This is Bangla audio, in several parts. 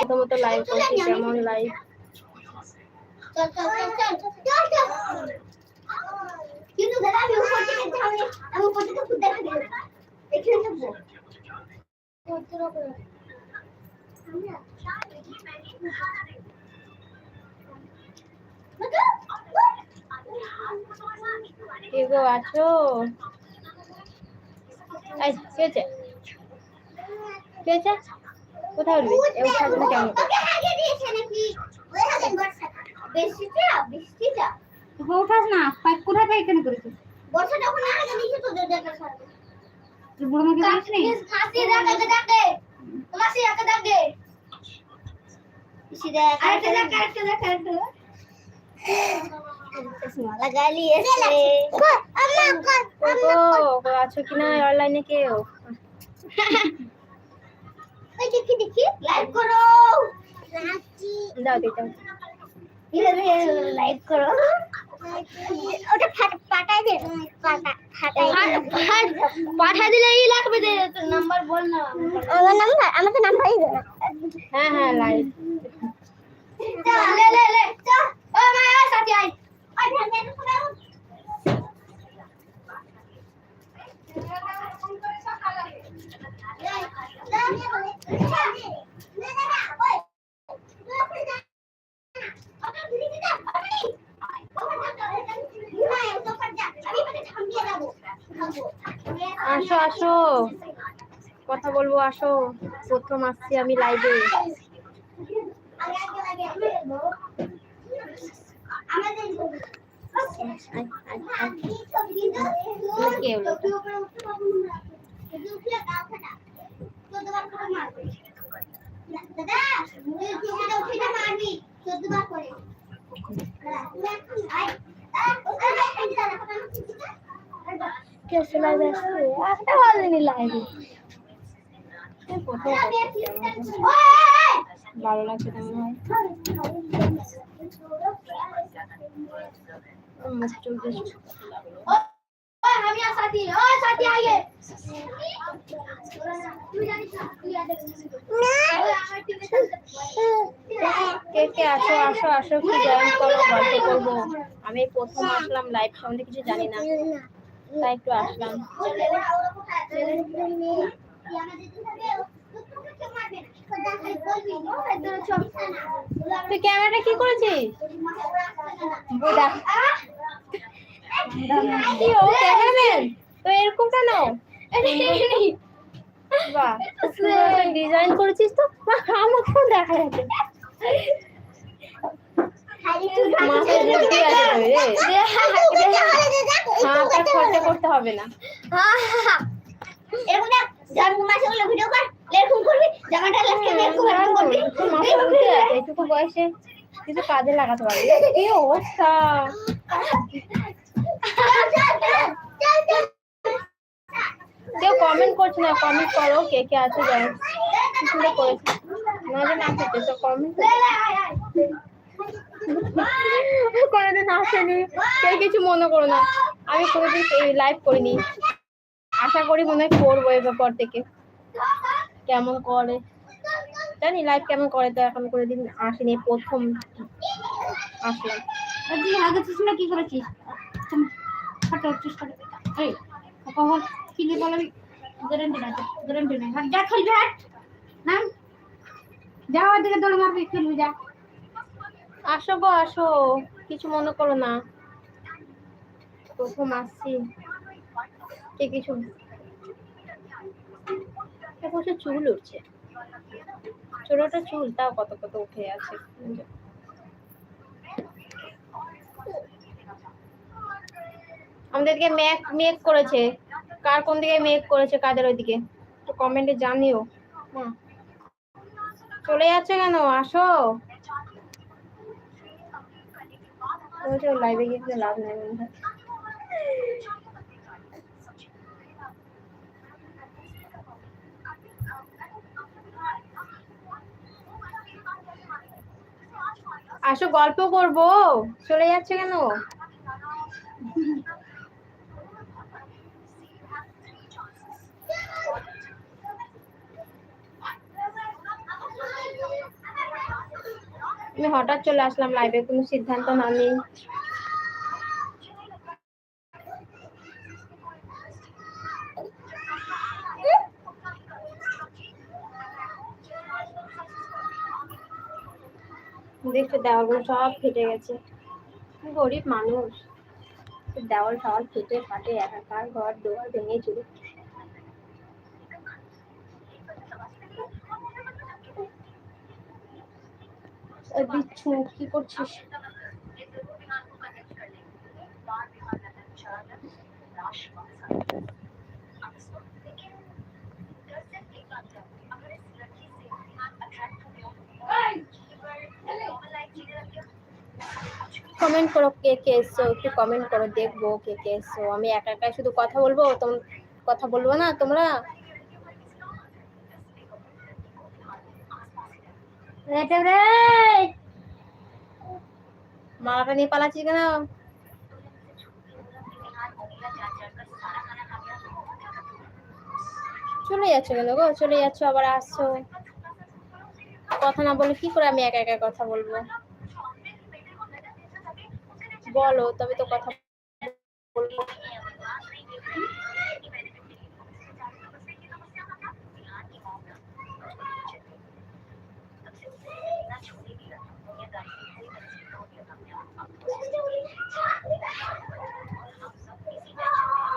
প্রথমত লাইভ করছি কেমন লাইভ কিন্তু দাদা আমি উপর থেকে আমি উপর থেকে দেখা দিলাম এখানে থাকব কে আছো? কোথায় উঠবি এ উঠাবে না কেমন করে? ওকে আগে দিয়েছে নাকি ওই হাতে বর্ষাটা বৃষ্টিটা বৃষ্টিটা তোকে উঠাস না। পাইপ কোথায় পাইখানা করেছিস? বর্ষাটা ওখানে আগে দিয়েছে তো দেখা সারা বুড়ো মাকে বলিস নি? হাসি রাখা ডাকে তোমার সে রাখা ডাকে আছো অনলাইনে কেউ? দেখি দেখি। লাইভ করো। দাও দিতে লাইভ করো। ওটা পাঠাই দে। পাঠা পাঠা দিলেই লাগবে দে নাম্বার বল না। আমার নাম্বার আমার তো নাম্বারই হ্যাঁ হ্যাঁ লাইভ লে লে লে চল ও মা আয় সাথী আয়। আয় ধ্যান দে তো আসো আসো। কথা বলব আসো। প্রথম আসছি আমি লাইভে কে লাইভে আসছে? একটা বলেনি লাইভে। ভালো লাগছে তেমন আমি কে কে আসো আসো আসো করো করব। আমি প্রথম আসলাম লাইভ সম্বন্ধে কিছু জানি না। তাই একটু আসলাম। তুই ক্যামেরাটা কি করেছিস? তো এরকম কেন? ডিজাইন করেছিস তো? আমাকেও দেখা হাতটা খরচা করতে হবে না। আছে এইটুকু বয়সে কিছু কাজে লাগাতে পারবি। কি অবস্থা? কেউ কমেন্ট করছে না কমেন্ট করো কে কে আছে না যে না খেতে, তো কমেন্ট কোনোদিন আসেনি, কেউ কিছু মনে করো না। আমি কোনোদিন লাইভ করিনি। আশা করি মনে হয় করব এবার পর থেকে। কেমন করে? জানি লাইভ কেমন করে তো এখন করে দিন আসেনি প্রথম আসলাম। তুই আগে কি করেছিস? এই কখন বলবি গ্যারান্টি না গ্যারান্টি নাই। হাট যা খেলবি হাট হ্যাঁ যাও ওদিকে দৌড় মারবি খেলবি যা। আসো গো আসো। কিছু মনে করো না। প্রথম আসছি। কে কিছু বসে চুল উঠছে। ছোটটা চুল, তাও কত কত উঠে আছে। আমাদেরকে মেক মেক করেছে। কার কোন দিকে মেক করেছে কাদের ওইদিকে? তো কমেন্টে জানিও। হ্যাঁ চলে যাচ্ছে কেন? আসো। লাইভে গিয়ে লাভ নাই মনে হয় আসো গল্প করব। চলে যাচ্ছে কেন? আমি হঠাৎ চলে আসলাম লাইভে কোনো সিদ্ধান্ত না দেখছ দেওয়ালগুলো সব ফেটে গেছে। গরিব মানুষ। দেওয়াল টাওয়াল ফেটে ফাটে, একাকার ঘর দুয়ার ভেঙে চুরি। বিচ্ছু, কি করছিস? কমেন্ট করো কে কে এসছো একটু কমেন্ট করো দেখব কে কে এসছো। আমি একা একা শুধু কথা বলব তোম কথা বলব না তোমরা? মালাটা নিয়ে পালাচ্ছিস কেন? চলে যাচ্ছ কেন গো? চলে যাচ্ছ আবার আসছো। কথা না বলে কি করে আমি একা একা কথা বলব? বলো, তবে তো কথা বলব।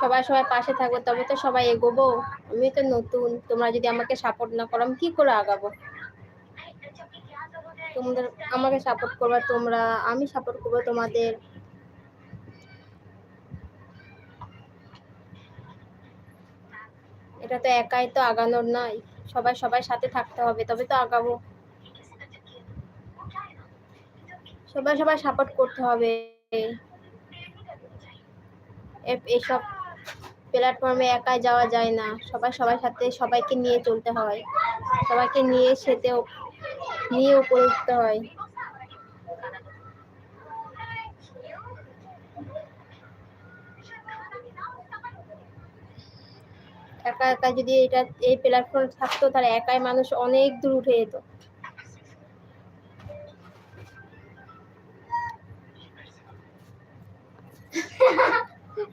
সবাই সবাই পাশে থাকবে তবে তো সবাই এগোবো। আমি তো নতুন, তোমরা যদি আমাকে সাপোর্ট না করো, আমি কি করে আগাবো? তোমাদের, আমাকে সাপোর্ট করবে তোমরা, আমি সাপোর্ট করব তোমাদের। এটা তো একাই তো আগানোর নয়। সবাই সবাই সাথে থাকতে হবে, তবে তো আগাবো। সবাই সবাই সাপোর্ট করতে হবে। এসব প্ল্যাটফর্মে একাই যাওয়া যায় না। সবাই সবার সাথে সবাইকে নিয়ে চলতে হয়। সবাইকে নিয়ে সেতে নিয়ে উপরে উঠতে হয়। একা একা যদি এটা এই প্ল্যাটফর্ম থাকতো তাহলে একাই মানুষ অনেক দূর উঠে যেত।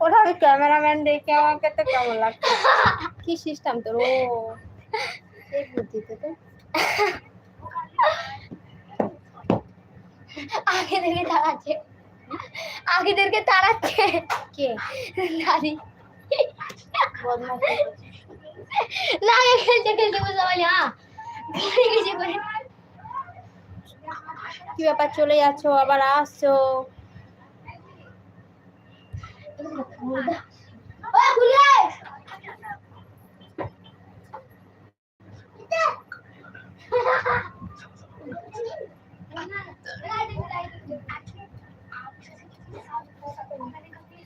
ওটা আমি ক্যামেরাম্যান দেখে আমাকে তো কেমন লাগছে? কি সিস্টেম তোর? ও এই বুদ্ধিতে তো। আগেদেরকে তাড়াচ্ছে। আগেদেরকে তাড়াচ্ছে। কে? দাদি বদমাশ না খেলতে খেলতে বুঝতে পারলি হ্যাঁ পড়ে গেছে করে কি ব্যাপার চলে যাচ্ছ আবার আসছো ওই খুলে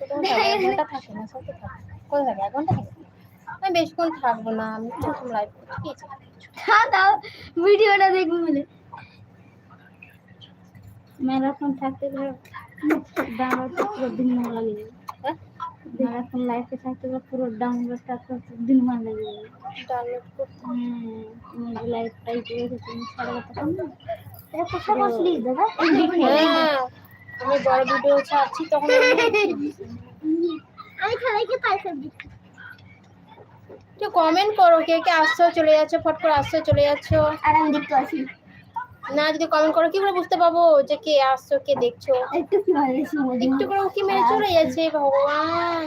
কোথায় থাকে? এক ঘণ্টা থাকে না সব তো থাকে কোথায় থাকে এক ঘণ্টা থাকে আমি বেশিক্ষণ থাকব না আমি প্রথম লাইভ ঠিক আছে? হ্যাঁ দাও ভিডিওটা দেখব বলে। ম্যারাথন থাকতে ধর ডাউনলোড পুরো দিন মন লাগে। ম্যারাথন লাইফে থাকতে ধর পুরো ডাউনলোড থাকতে দিন মন লাগে। ডাউনলোড করতে। হ্যাঁ লাইফ টাইপ করে তুমি সারা কথা না। এটা কোথায় বসলি দাদা। হ্যাঁ আমি বড় ভিডিও ছাড়ছি তখন আমি- সবাইকে পারফেক্ট দিচ্ছি একটু কমেন্ট করো কে কে আসছো চলে যাচ্ছো ফট করে আসছো চলে যাচ্ছো। আর আমি দেখতে পাচ্ছি। না যদি কমেন্ট করো কি করে বুঝতে পাবো যে কে আসছো কে দেখছ? একটু কি একটু করে উকি মেরে চলে যাচ্ছে ভগবান।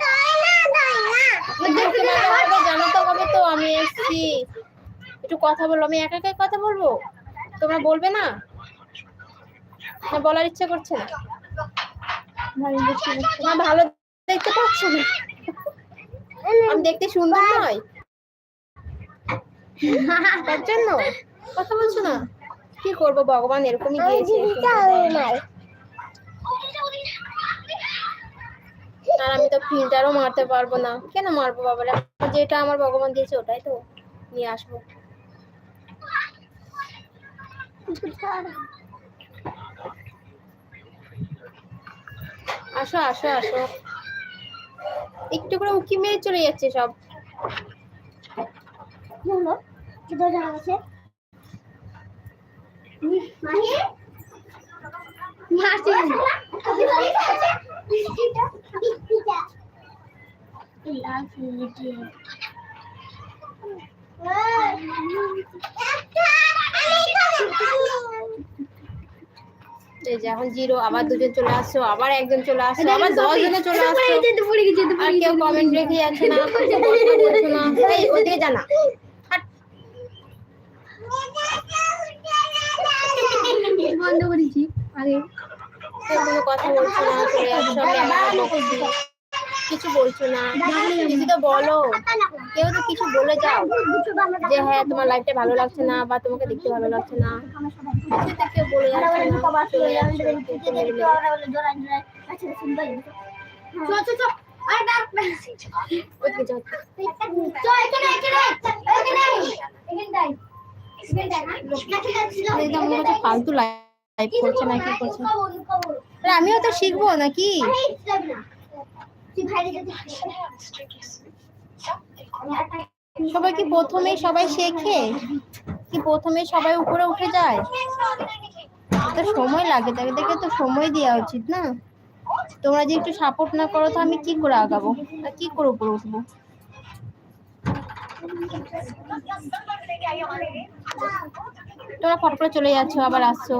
তাই না তাই না। একটু উকি মেরে আগে জানাতে হবে তো আমি এসছি। একটু কথা বলো আমি একা একাই কথা বলব? তোমরা বলবে না? না বলার ইচ্ছা করছে না ভালো দেখতে পাচ্ছি। না? আমি দেখতে সুন্দর নয়। তার জন্য কথা বলছো না? কি করব ভগবান এরকমই দিয়েছে আর আমি তো ফিল্টারও মারতে পারব না। কেন মারবো বাবারা? যেটা আমার ভগবান দিয়েছে ওটাই তো নিয়ে আসব। আসো আসো আসো। একটু করে উকি মেরে চলে যাচ্ছে সব। এই যে এখন জিরো আবার দুজন চলে আসছো আবার একজন চলে আসছো আবার দশ জনে চলে আসছো। আর কেউ কমেন্ট রেখে যাচ্ছে না। এই ওদিকে জানা। বন্ধ করেছি আগে। কথা বলছো না চলে কিছু বলছো না? কিছু তো বলো। কেউ তো কিছু বলে যাও। যে হ্যাঁ তোমার লাইফটা ভালো লাগছে না বা তোমাকে দেখতে ভালো লাগছে না। কেউ বলে ফালতু লাইফ করছে না কি করছে? আরে আমিও তো শিখব নাকি? সবাই কি প্রথমেই সবাই শেখে? কি প্রথমে সবাই উপরে উঠে যায়? তো সময় লাগে তাদেরকে তো সময় দেওয়া উচিত না। তোমরা যদি একটু সাপোর্ট না করো, তো আমি কি করে আগাবো? কি করে উপরে উঠবো? তোমরা ফট করে চলে যাচ্ছ, আবার আসছো।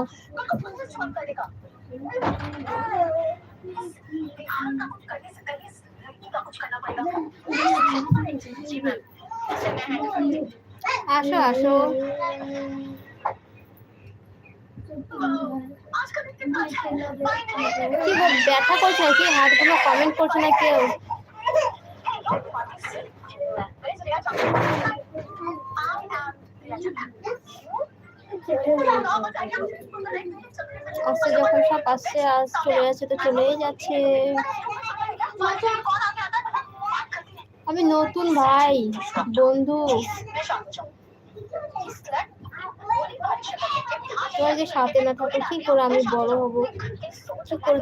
আসো আসো। কি ব্যথা করছে নাকি? হাতগুলো কমেন্ট করছে না কেউ? আসছে যখন সব আসছে, আজ চলে যাচ্ছে তো চলেই যাচ্ছে। আমি নতুন ভাই, বন্ধু। তোমার যে সাথে না থাকে কি করে আমি বড় হব? কি করে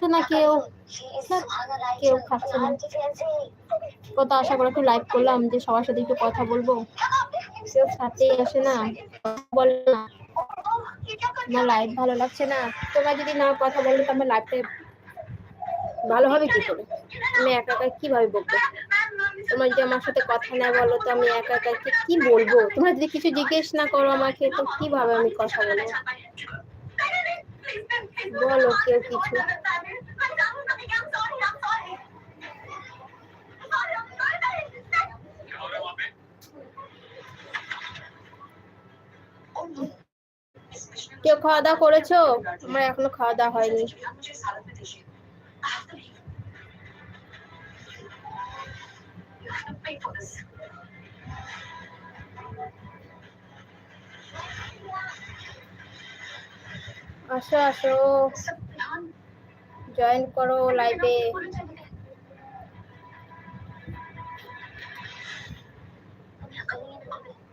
বলছে না কেউ। কেউ খাচ্ছে না। কত আশা করে একটু লাইভ করলাম যে সবার সাথে একটু কথা বলব। কেউ সাথেই আসে না। বলে না। আমার লাইভ ভালো লাগছে না। তোমরা যদি না কথা বলো তো আমার লাইভটা ভালো হবে কি করে? আমি একা একা কীভাবে বলব তোমরা যদি আমার সাথে কথা না বলো, তো আমি একা একা কি বলব? তোমরা যদি কিছু জিজ্ঞেস না করো আমাকে, তো কীভাবে আমি কথা বলব? বলো কেউ কিছু। কেউ খাওয়া দাওয়া করেছো আমার এখনো খাওয়া দাওয়া হয়নি আসো আসো জয়েন করো লাইভে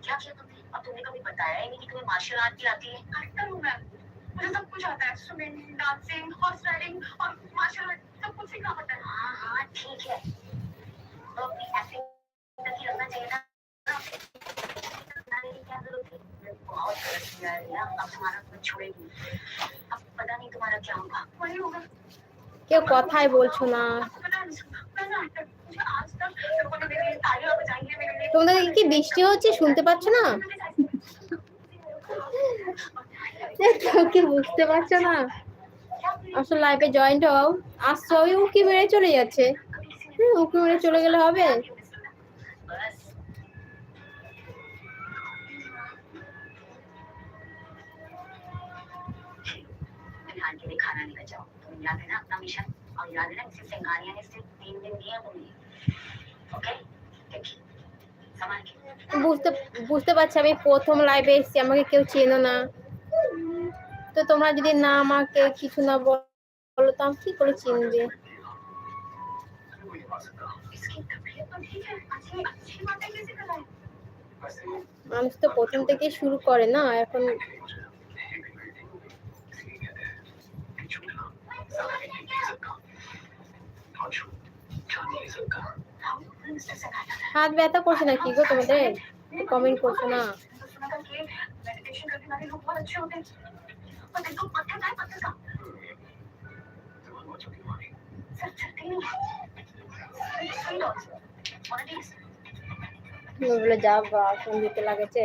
क्या किया तुमने अब तुमने कभी बताया ही नहीं कि तुम्हें मार्शल आर्ट की आती है करता हूँ मैं मुझे सब कुछ आता है स्विमिंग डांसिंग हॉर्स राइडिंग और मार्शल आर्ट सब कुछ सीखना पड़ता है हाँ हाँ ठीक है तो अपनी एक्टिंग तक ही रखना चाहिए ना क्या जरूरत है बहुत गलत किया है यार अब तुम्हारा कुछ छोड़ेगी अब पता नहीं तुम्हारा क्या होगा वही होगा কেউ কথাই বলছো না पता नहीं मैं ना मुझे आज तक लोगों ने मेरे लिए तालियां बजाई है मेरे लिए তোমাদের কি বৃষ্টি হচ্ছে শুনতে পাচ্ছ না কেউ কি বুঝতে পারছো না আসলে লাইভে জয়েন্ট হও আসছো ওই উকি মেরে চলে যাচ্ছে হুম, উকি মেরে চলে গেলে হবে बस ध्यान के लिए खाना लेकर जाओ तुम्हें याद है ना अपना मिशन और याद है ना मिसेस सिंघानिया ने सिर्फ तीन दिन दिया तुम्हें ओके देखिए संभाल के বুঝতে বুঝতে পারছি আমি প্রথম লাইভে এসেছি আমাকে কেউ চেনো না তো তোমরা যদি না আমাকে কিছু না বলো, তো আমি কি করে চিনবে? মানুষ তো প্রথম থেকে শুরু করে না, এখন হাত ব্যথা করছে না কি গো তোমাদের? কমেন্ট করছ না? लोग बहुत अच्छे होते हैं और देखो पत्थर का है पत्थर का सर चलते नहीं Sweet also. One of these. বলে যা বা ফোন দিতে লাগেছে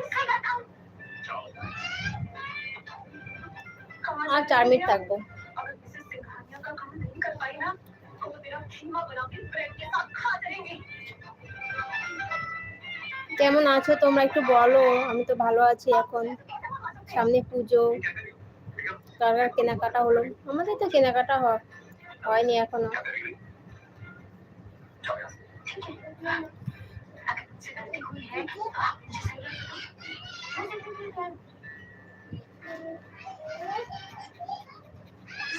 इसका क्या था? कमाल আর চার মিনিট থাকবো কেমন আছো? তোমরা একটু বলো, আমি তো ভালো আছি এখন। সামনে পুজো। কার কেনাকাটা হলো? আমাদের তো কেনাকাটা হয়নি এখনও।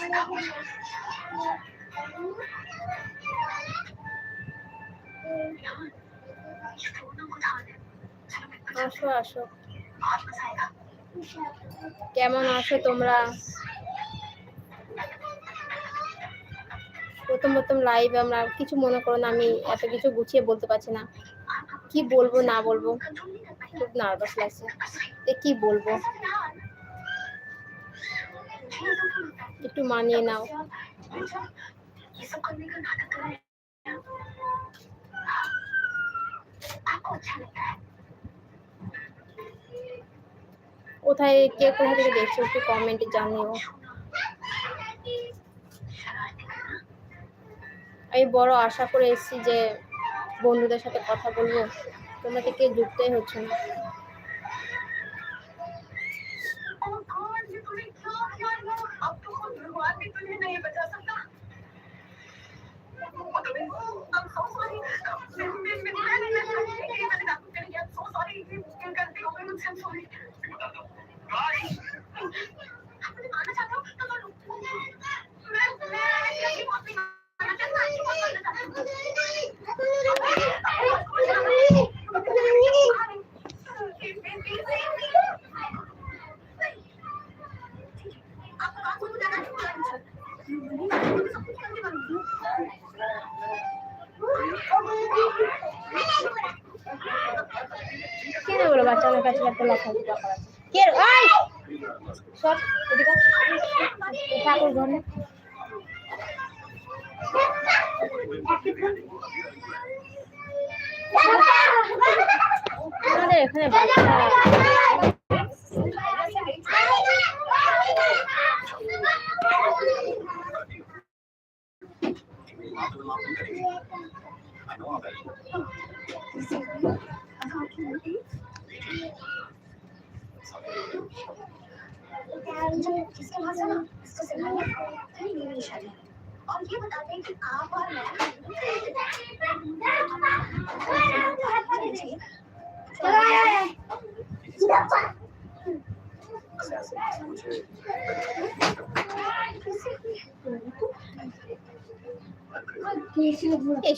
Thank you. আসো আসো। কেমন আছো তোমরা? প্রথম প্রথম লাইভ আমরা কিছু মনে করো না, আমি এত কিছু গুছিয়ে বলতে পারছি না। কি বলব, না বলব? খুব নার্ভাস লাগছে। কি বলব? একটু মানিয়ে নাও। কোথায়, কে কোথা থেকে দেখছ একটু কমেন্টে জানিও। আমি বড় আশা করে এসেছি যে বন্ধুদের সাথে কথা বলব। তোমরা কেউ যুক্তই হচ্ছে না। Aku বাচ্চা অনেক আছে একটা লাফা কে আই সব এদিকে ঠাকুর ঘরে আমাদের এখানে I know I'm better.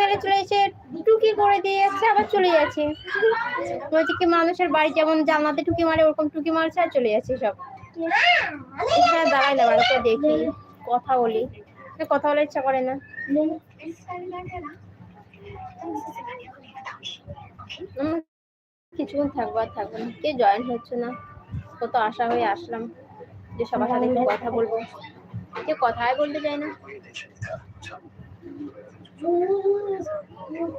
চলে চলে এসে টুকি করে দিয়ে যাচ্ছে, আবার চলে যাচ্ছে। বলছে কি, মানুষের বাড়ি যেমন জানলাতে টুকি মারে, ওরকম টুকি মারছে, আর চলে যাচ্ছে সব। হ্যাঁ দাঁড়াই না করে দেখি, কথা বলি। কথা বলার ইচ্ছা করে না। কিছুক্ষণ থাকব আর থাকব না। কে জয়েন হচ্ছে না? কত আশা হয়ে আসলাম যে সবার সাথে একটু কথা বলব। কে কথাই বলতে চায় না?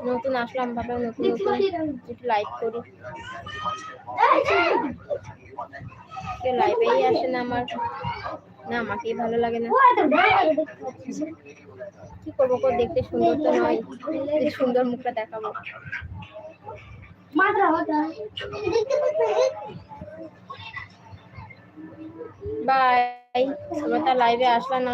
নতুন আসলাম ভাবে নতুন নতুন একটু লাইভ করি। কেউ লাইভেই আসে না আমার। না, আমাকেই ভালো লাগে না। করে কি করব কো, দেখতে সুন্দর তো নয়। সুন্দর মুখটা দেখাবো। বাই আমরা তার লাইভে আসলা না।